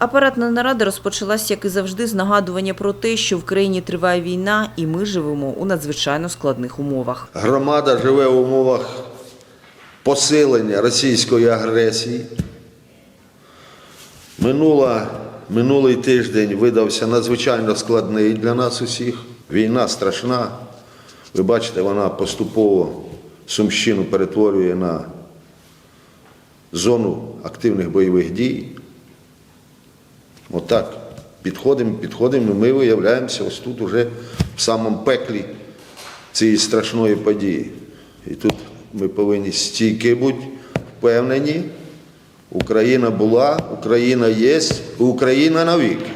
Апаратна нарада розпочалась, як і завжди, з нагадування про те, що в країні триває війна, і ми живемо у надзвичайно складних умовах. Громада живе в умовах посилення російської агресії. Минула, минулий тиждень видався надзвичайно складний для нас усіх. Війна страшна. Ви бачите, вона поступово Сумщину перетворює на зону активних бойових дій. Отак. Підходимо, підходимо, і ми виявляємося ось тут уже в самому пеклі цієї страшної події. І тут ми повинні стійки бути впевнені. Україна була, Україна є, Україна навіки.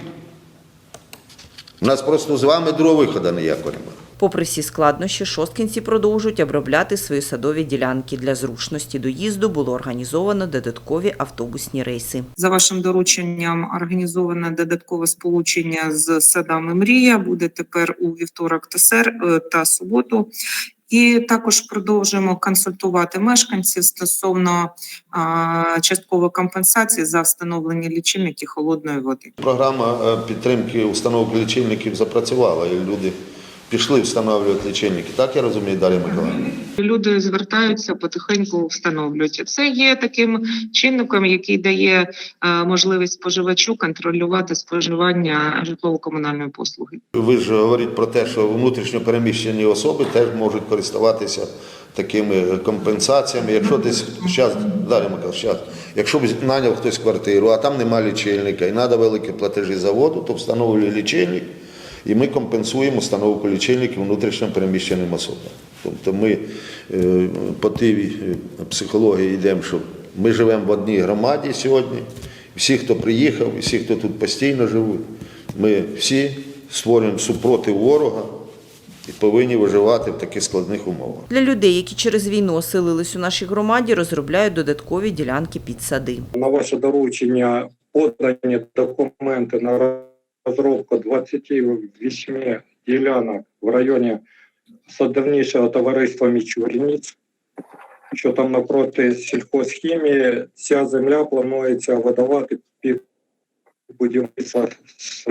У нас просто з вами другого виходу ніякого немає. Попри всі складнощі, шосткінці продовжують обробляти свої садові ділянки. Для зручності доїзду було організовано додаткові автобусні рейси. За вашим дорученням організоване додаткове сполучення з садами Мрія буде тепер у вівторок та сер е, та суботу. І також продовжуємо консультувати мешканців стосовно а, часткової компенсації за встановлення лічильників холодної води. Програма е, підтримки установок лічильників запрацювала, і люди пішли встановлювати лічильники. Так я розумію, Дар'я Миколаївна? Люди звертаються потихеньку встановлюють. Це є таким чинником, який дає е, можливість споживачу контролювати споживання житлово-комунальної послуги. Ви ж говорите про те, що внутрішньо переміщені особи теж можуть користуватися такими компенсаціями. Якщо десь зараз, далі щас, якщо б наняв хтось квартиру, а там нема лічильника, і треба великі платежі за воду, то встановлює лічильник, і ми компенсуємо установку лічильників внутрішньо переміщеним особам. Тобто ми е, по тій е, психології йдемо, що ми живемо в одній громаді сьогодні. Всі, хто приїхав, всі, хто тут постійно живуть, ми всі створюємо супротив ворога і повинні виживати в таких складних умовах. Для людей, які через війну оселились у нашій громаді, розробляють додаткові ділянки під сади. на ваше доручення подані документи на розробку 28 ділянок в районі садовнішого товариства Мічурніць, що там напроти сільхозхімії. Ця земля планується видавати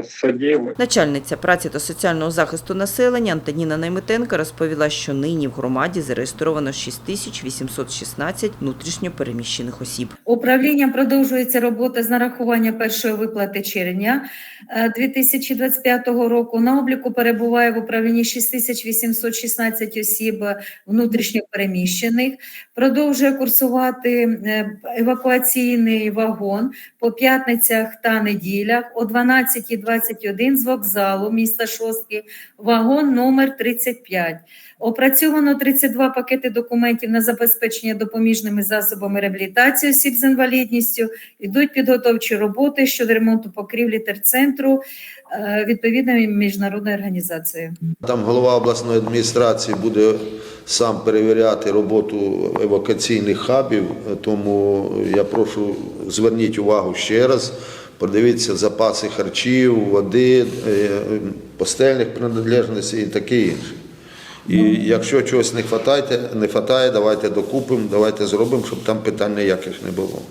садів Начальниця праці та соціального захисту населення Антоніна Найметенко розповіла, що нині в громаді зареєстровано 6816 внутрішньо переміщених осіб. Управлінням продовжується робота з нарахування першої виплати червня е, 2025 року. На обліку перебуває в управлінні 6816 осіб внутрішньо переміщених. Продовжує курсувати е, евакуаційний вагон по п'ятницях та неділях о 12.21 з вокзалу міста Шостки, вагон номер 35. Опрацьовано 32 пакети документів на забезпечення допоміжними засобами реабілітації осіб з інвалідністю. Йдуть підготовчі роботи щодо ремонту покрівлі терцентру е, відповідною міжнародною організацією. Там голова обласної адміністрації буде сам перевіряти роботу евакуаційних хабів, тому я прошу зверніть увагу ще раз. Подивіться запаси харчів, води, е, постельних принадлежностей і таке інше. І якщо чогось не вистачає, не вистачає, давайте докупимо, давайте зробимо, щоб там питань ніяких не було.